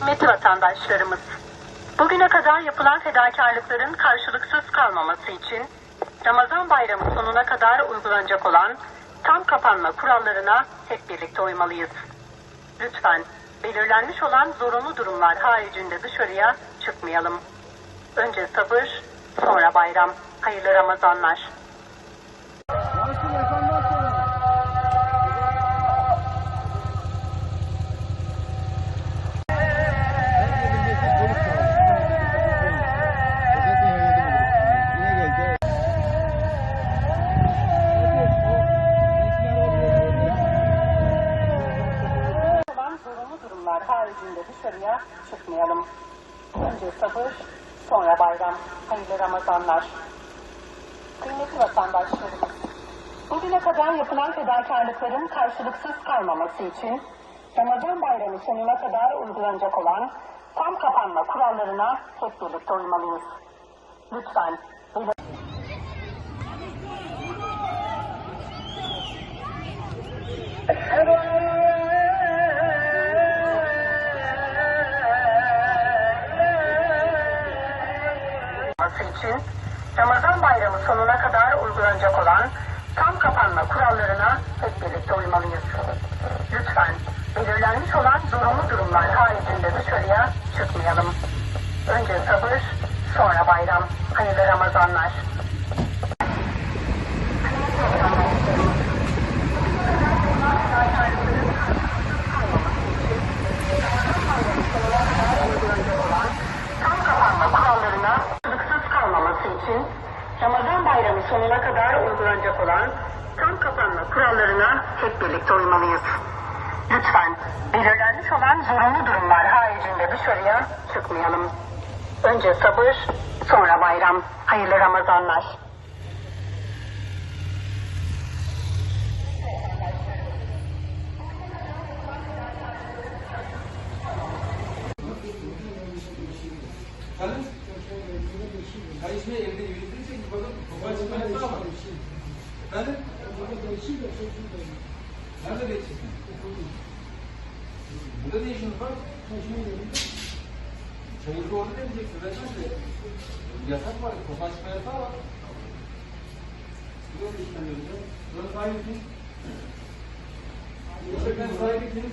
Kıymetli vatandaşlarımız, bugüne kadar yapılan fedakarlıkların karşılıksız kalmaması için Ramazan bayramı sonuna kadar uygulanacak olan tam kapanma kurallarına hep birlikte uymalıyız. Lütfen belirlenmiş olan zorunlu durumlar haricinde dışarıya çıkmayalım. Önce sabır, sonra bayram. Hayırlı Ramazanlar. Haricinde dışarıya çıkmayalım. Önce sabır, sonra bayram. Hayırlı Ramazanlar. Kıymetli vatandaşlarımız, bugüne kadar yapılan fedakarlıkların karşılıksız kalmaması için Ramazan bayramı sonuna kadar uygulanacak olan tam kapanma kurallarına hep birlikte uymalıyız. Lütfen olması için Ramazan bayramı sonuna kadar uygulanacak olan tam kapanma kurallarına hep birlikte uymalıyız. Lütfen belirlenmiş olan zorunlu durumlar haricinde dışarıya çıkmayalım. Önce sabır, sonra bayram. Hayırlı Ramazanlar. tam kapanma kurallarına sınırsız kalmaması için Ramazan bayramı sonuna kadar uygulanacak olan tam kapanma kurallarına hep birlikte uymalıyız. Lütfen belirlenmiş olan zorunlu durumlar haricinde dışarıya çıkmayalım. Önce sabır, sonra bayram. Hayırlı Ramazanlar. Hayır şimdi evde Efendim? Nerede değişiyorsun? Burada ne işiniz var? Çayırda orada demeyeceksin. Ben de yasak var. Sokağa çıkma yasağı var. Buraya da işlemiyoruz ya. Buranın sahibi kim? İşletmenin sahibi kim?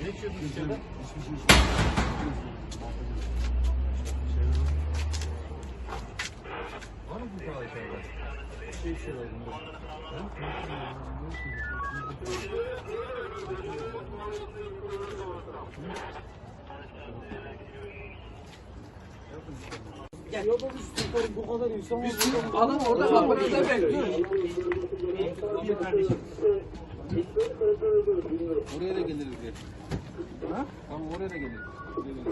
ya. Şu saatte şunlara kimlik Senin için ihtiyaç verip sana. Adam orada bize bekliyor. Oraya da geliriz diye. Ha? Tamam oraya da geliriz. Geliriz.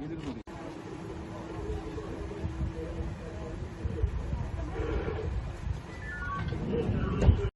Geliriz oraya.